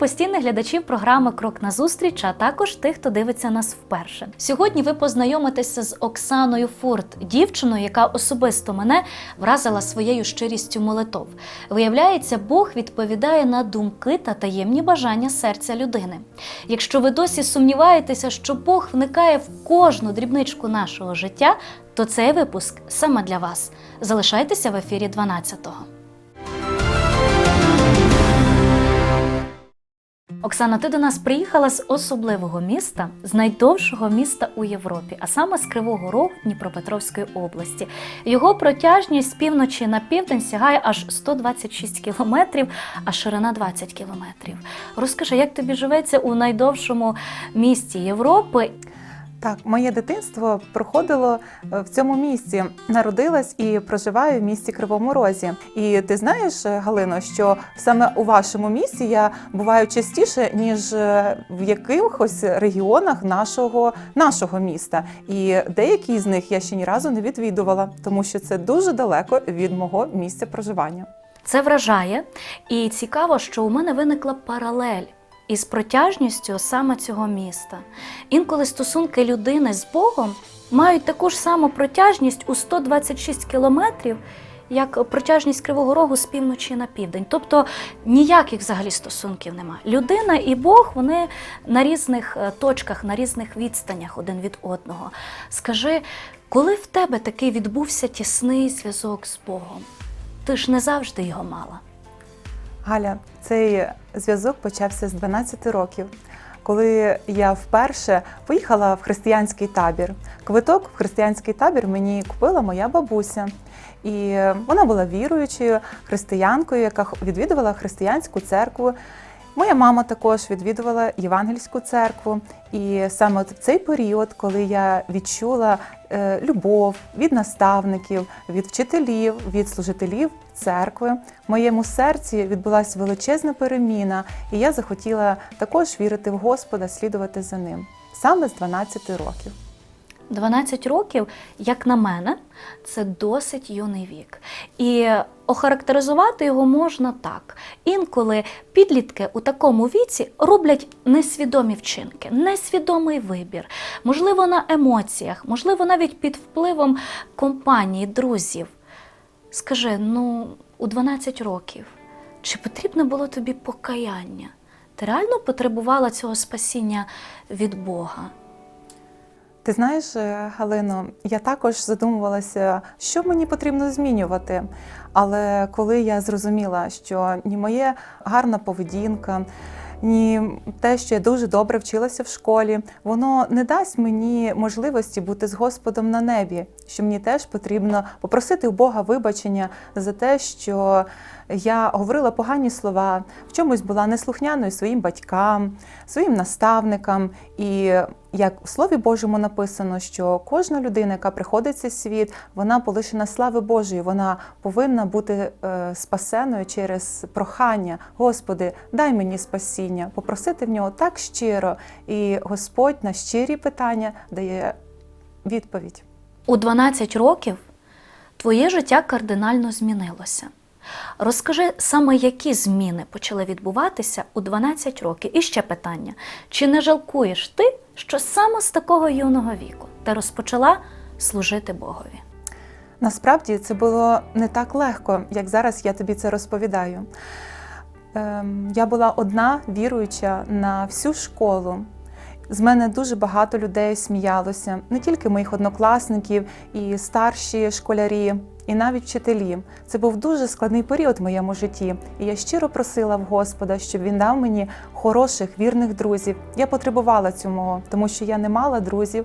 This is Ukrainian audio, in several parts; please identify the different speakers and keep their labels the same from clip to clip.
Speaker 1: постійних глядачів програми Крок на зустріч, а також тих, хто дивиться нас вперше. Сьогодні ви познайомитеся з Оксаною Фурт, дівчиною, яка особисто мене вразила своєю щирістю молитов. Виявляється, Бог відповідає на думки та таємні бажання серця людини. Якщо ви досі сумніваєтеся, що Бог вникає в кожну дрібничку нашого життя, то цей випуск саме для вас. Залишайтеся в ефірі 12-го. Оксана, ти до нас приїхала з особливого міста, з найдовшого міста у Європі, а саме з Кривого Рогу Дніпропетровської області. Його протяжність з півночі на південь сягає аж 126 кілометрів, а ширина 20 кілометрів. Розкажи, як тобі живеться у найдовшому місті Європи?
Speaker 2: Так, моє дитинство проходило е, в цьому місці. Народилась і проживаю в місті Кривому Розі. І ти знаєш, е, Галино, що саме у вашому місті я буваю частіше, ніж е, в якихось регіонах нашого, нашого міста. І деякі з них я ще ні разу не відвідувала, тому що це дуже далеко від мого місця проживання.
Speaker 1: Це вражає, і цікаво, що у мене виникла паралель із протяжністю саме цього міста. Інколи стосунки людини з Богом мають таку ж саму протяжність у 126 кілометрів, як протяжність Кривого Рогу з півночі на південь. Тобто ніяких взагалі стосунків немає. Людина і Бог вони на різних е, точках, на різних відстанях один від одного. Скажи, коли в тебе такий відбувся тісний зв'язок з Богом? Ти ж не завжди його мала.
Speaker 2: Галя, цей зв'язок почався з 12 років, коли я вперше поїхала в християнський табір. Квиток в християнський табір мені купила моя бабуся. І вона була віруючою християнкою, яка відвідувала християнську церкву. Моя мама також відвідувала євангельську церкву. І саме в цей період, коли я відчула е, любов від наставників, від вчителів, від служителів церкви, в моєму серці відбулася величезна переміна, і я захотіла також вірити в Господа, слідувати за ним саме з 12 років.
Speaker 1: 12 років, як на мене, це досить юний вік. І охарактеризувати його можна так. Інколи підлітки у такому віці роблять несвідомі вчинки, несвідомий вибір, можливо, на емоціях, можливо, навіть під впливом компанії, друзів. Скажи, ну, у 12 років, чи потрібно було тобі покаяння? Ти реально потребувала цього спасіння від Бога?
Speaker 2: Ти знаєш, е, Галино, я також задумувалася, що мені потрібно змінювати. Але коли я зрозуміла, що ні моя гарна поведінка, ні те, що я дуже добре вчилася в школі, воно не дасть мені можливості бути з Господом на небі. Що мені теж потрібно попросити у Бога вибачення за те, що я говорила погані слова, в чомусь була неслухняною своїм батькам, своїм наставникам. І як в Слові Божому написано, що кожна людина, яка приходить в цей світ, вона полишена слави Божої, вона повинна бути е, спасеною через прохання. Господи, дай мені спасіння, попросити в нього так щиро, і Господь на щирі питання дає відповідь.
Speaker 1: У 12 років твоє життя кардинально змінилося. Розкажи саме, які зміни почали відбуватися у 12 років. І ще питання: чи не жалкуєш ти, що саме з такого юного віку ти розпочала служити Богові?
Speaker 2: Насправді це було не так легко, як зараз я тобі це розповідаю. Ем, Я була одна віруюча на всю школу. З мене дуже багато людей сміялося, не тільки моїх однокласників, і старші школярі, і навіть вчителі. Це був дуже складний період в моєму житті. І я щиро просила в Господа, щоб він дав мені хороших, вірних друзів. Я потребувала цього, тому що я не мала друзів.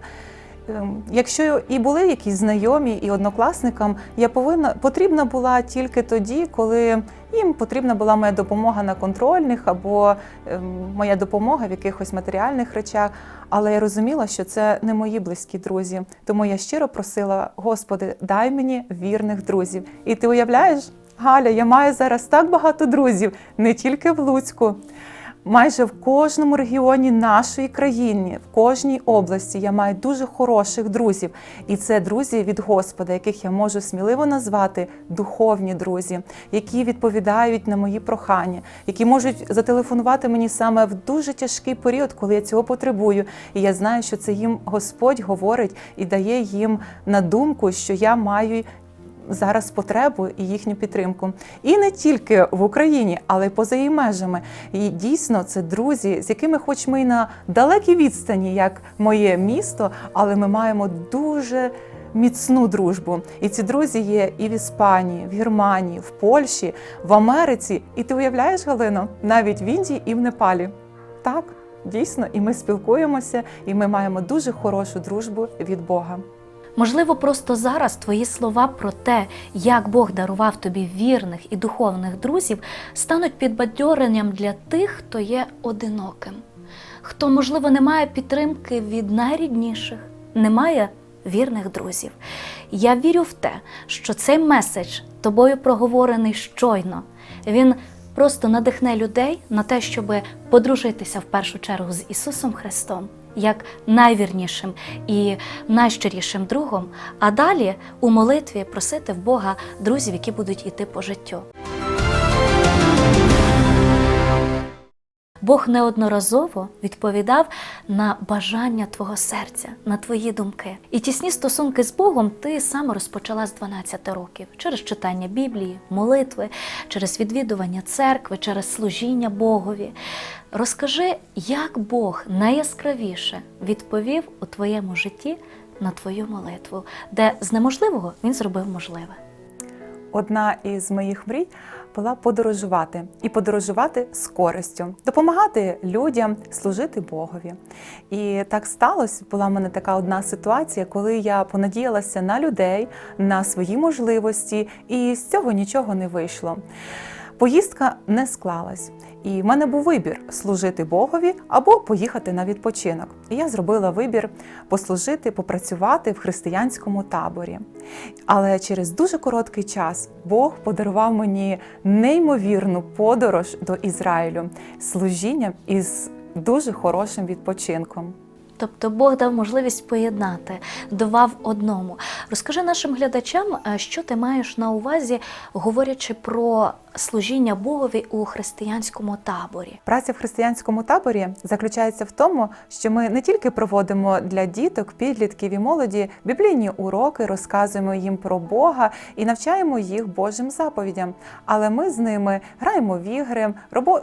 Speaker 2: Ем, Якщо і були якісь знайомі і однокласникам, я повинна потрібна була тільки тоді, коли їм потрібна була моя допомога на контрольних або ем, моя допомога в якихось матеріальних речах. Але я розуміла, що це не мої близькі друзі. Тому я щиро просила: Господи, дай мені вірних друзів. І ти уявляєш, Галя, я маю зараз так багато друзів, не тільки в Луцьку. Майже в кожному регіоні нашої країни, в кожній області я маю дуже хороших друзів. І це друзі від Господа, яких я можу сміливо назвати духовні друзі, які відповідають на мої прохання, які можуть зателефонувати мені саме в дуже тяжкий період, коли я цього потребую. І я знаю, що це їм Господь говорить і дає їм на думку, що я маю зараз потребу і їхню підтримку. І не тільки в Україні, але й поза її межами. І дійсно це друзі, з якими, хоч ми й на далекій відстані, як моє місто, але ми маємо дуже. Міцну дружбу, і ці друзі є і в Іспанії, в Германії, в Польщі, в Америці. І ти уявляєш, Галино, навіть в Індії і в Непалі. Так, дійсно, і ми спілкуємося, і ми маємо дуже хорошу дружбу від Бога.
Speaker 1: Можливо, просто зараз твої слова про те, як Бог дарував тобі вірних і духовних друзів, стануть підбадьоренням для тих, хто є одиноким, хто, можливо, не має підтримки від найрідніших, не має вірних друзів. Я вірю в те, що цей меседж тобою проговорений щойно. Він просто надихне людей на те, щоб подружитися в першу чергу з Ісусом Христом як найвірнішим і найщирішим другом, а далі у молитві просити в Бога друзів, які будуть іти по життю. Бог неодноразово відповідав на бажання твого серця, на твої думки. І тісні стосунки з Богом ти саме розпочала з 12 років через читання Біблії, молитви, через відвідування церкви, через служіння Богові. Розкажи, як Бог найяскравіше відповів у твоєму житті на твою молитву, де з неможливого він зробив можливе.
Speaker 2: Одна із моїх мрій була подорожувати і подорожувати з користю, допомагати людям служити Богові. І так сталося. Була в мене така одна ситуація, коли я понадіялася на людей, на свої можливості, і з цього нічого не вийшло. Поїздка не склалась, і в мене був вибір служити Богові або поїхати на відпочинок. І я зробила вибір послужити, попрацювати в християнському таборі. Але через дуже короткий час Бог подарував мені неймовірну подорож до Ізраїлю служінням із дуже хорошим відпочинком.
Speaker 1: Тобто Бог дав можливість поєднати два в одному. Розкажи нашим глядачам, е, що ти маєш на увазі, говорячи про служіння Богові у християнському таборі.
Speaker 2: Праця в християнському таборі заключається в тому, що ми не тільки проводимо для діток, підлітків і молоді біблійні уроки, розказуємо їм про Бога і навчаємо їх Божим заповідям. Але ми з ними граємо в ігри,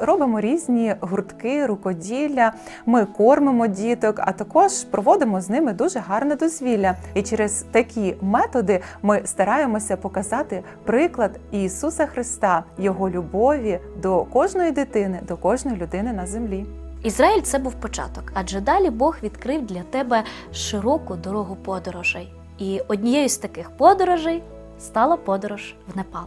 Speaker 2: робимо різні гуртки, рукоділля, ми кормимо діток, а також проводимо з ними дуже гарне дозвілля. І через такі методи ми стараємося показати приклад Ісуса Христа, Його любові до кожної дитини, до кожної людини на землі.
Speaker 1: Ізраїль це був початок, адже далі Бог відкрив для тебе широку дорогу подорожей. І однією з таких подорожей стала подорож в Непал.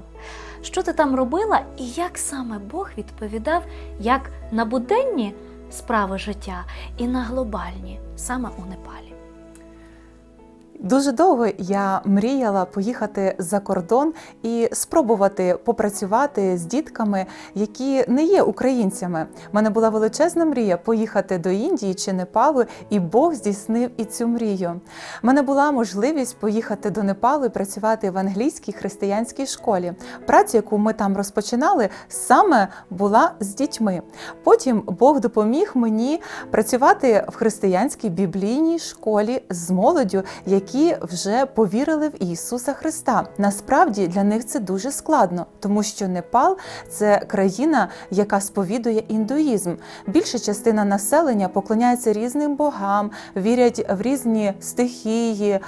Speaker 1: Що ти там робила, і як саме Бог відповідав як на буденні справи життя, і на глобальні, саме у Непалі?
Speaker 2: Дуже довго я мріяла поїхати за кордон і спробувати попрацювати з дітками, які не є українцями. У мене була величезна мрія поїхати до Індії чи Непалу, і Бог здійснив і цю мрію. У мене була можливість поїхати до Непалу і працювати в англійській християнській школі. Праця, яку ми там розпочинали, саме була з дітьми. Потім Бог допоміг мені працювати в християнській біблійній школі з молоддю, які вже повірили в Ісуса Христа. Насправді для них це дуже складно, тому що Непал це країна, яка сповідує індуїзм. Більша частина населення поклоняється різним богам, вірять в різні стихії.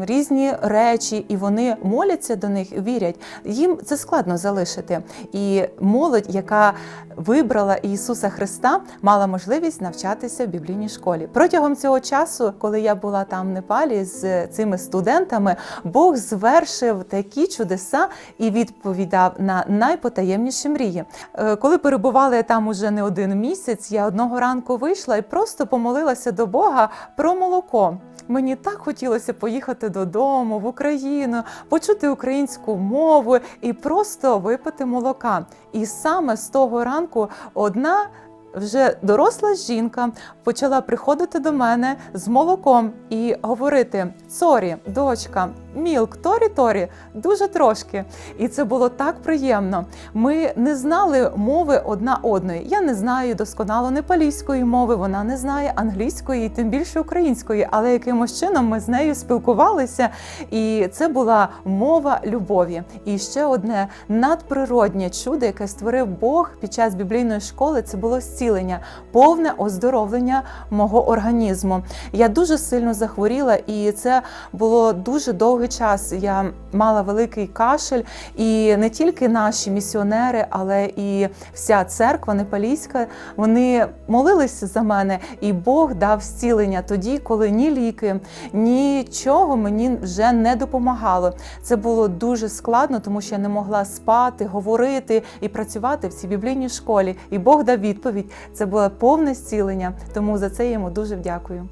Speaker 2: Різні речі, і вони моляться до них, вірять. Їм це складно залишити. І молодь, яка вибрала Ісуса Христа, мала можливість навчатися в біблійній школі. Протягом цього часу, коли я була там в Непалі з цими студентами, Бог звершив такі чудеса і відповідав на найпотаємніші мрії. Е, Коли перебували там уже не один місяць, я одного ранку вийшла і просто помолилася до Бога про молоко. Мені так хотілося поїхати додому в Україну, почути українську мову і просто випити молока. І саме з того ранку одна вже доросла жінка почала приходити до мене з молоком і говорити: Сорі, дочка, мілк, торі, торі, дуже трошки. І це було так приємно. Ми не знали мови одна одної. Я не знаю досконало непалійської мови, вона не знає англійської, і тим більше української, але якимось чином ми з нею спілкувалися, і це була мова любові. І ще одне надприроднє чудо, яке створив Бог під час біблійної школи, це було зцілення, повне оздоровлення мого організму. Я дуже сильно захворіла, і це було дуже довгий час. Я мала великий кашель, і не тільки наші місіонери, але і вся церква непалійська, вони молилися за мене, і Бог дав зцілення тоді, коли ні ліки, нічого мені вже не допомагало. Це було дуже складно, тому що я не могла спати, говорити і працювати в цій біблійній школі. І Бог дав відповідь. Це було повне зцілення. Тому за це йому дуже вдякую.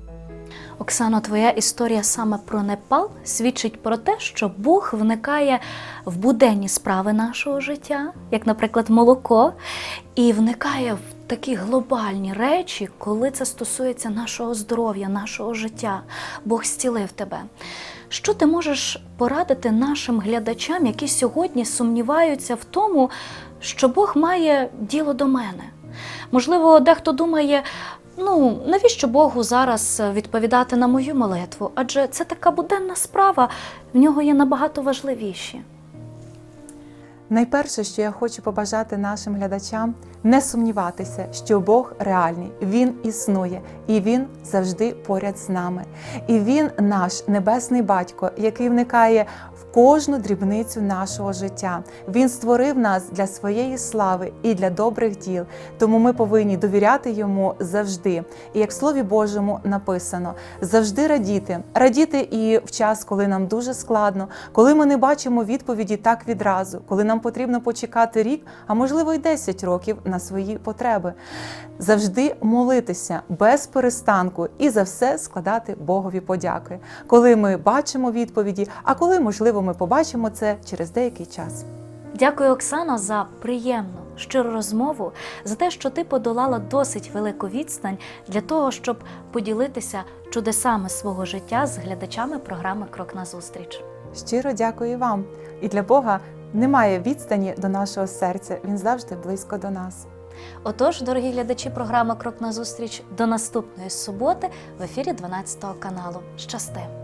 Speaker 1: Оксано, твоя історія саме про Непал свідчить про те, що Бог вникає в буденні справи нашого життя, як, наприклад, молоко, і вникає в такі глобальні речі, коли це стосується нашого здоров'я, нашого життя. Бог зцілив тебе. Що ти можеш порадити нашим глядачам, які сьогодні сумніваються в тому, що Бог має діло до мене? Можливо, дехто думає, ну навіщо Богу зараз відповідати на мою молитву? Адже це така буденна справа, в нього є набагато важливіші.
Speaker 2: Найперше, що я хочу побажати нашим глядачам, не сумніватися, що Бог реальний, Він існує і Він завжди поряд з нами. І Він наш небесний батько, який вникає в кожну дрібницю нашого життя. Він створив нас для своєї слави і для добрих діл. Тому ми повинні довіряти йому завжди. І як в Слові Божому написано, завжди радіти, радіти і в час, коли нам дуже складно, коли ми не бачимо відповіді так відразу, коли нам потрібно почекати рік, а можливо й 10 років на свої потреби. Завжди молитися без перестанку і за все складати Богові подяки, коли ми бачимо відповіді, а коли, можливо, ми побачимо це через деякий час.
Speaker 1: Дякую, Оксано, за приємну щиру розмову, за те, що ти подолала досить велику відстань для того, щоб поділитися чудесами свого життя з глядачами програми Крок назустріч.
Speaker 2: Щиро дякую вам. І для Бога немає відстані до нашого серця. Він завжди близько до нас.
Speaker 1: Отож, дорогі глядачі програми Крок на зустріч до наступної суботи в ефірі 12 каналу. Щасти!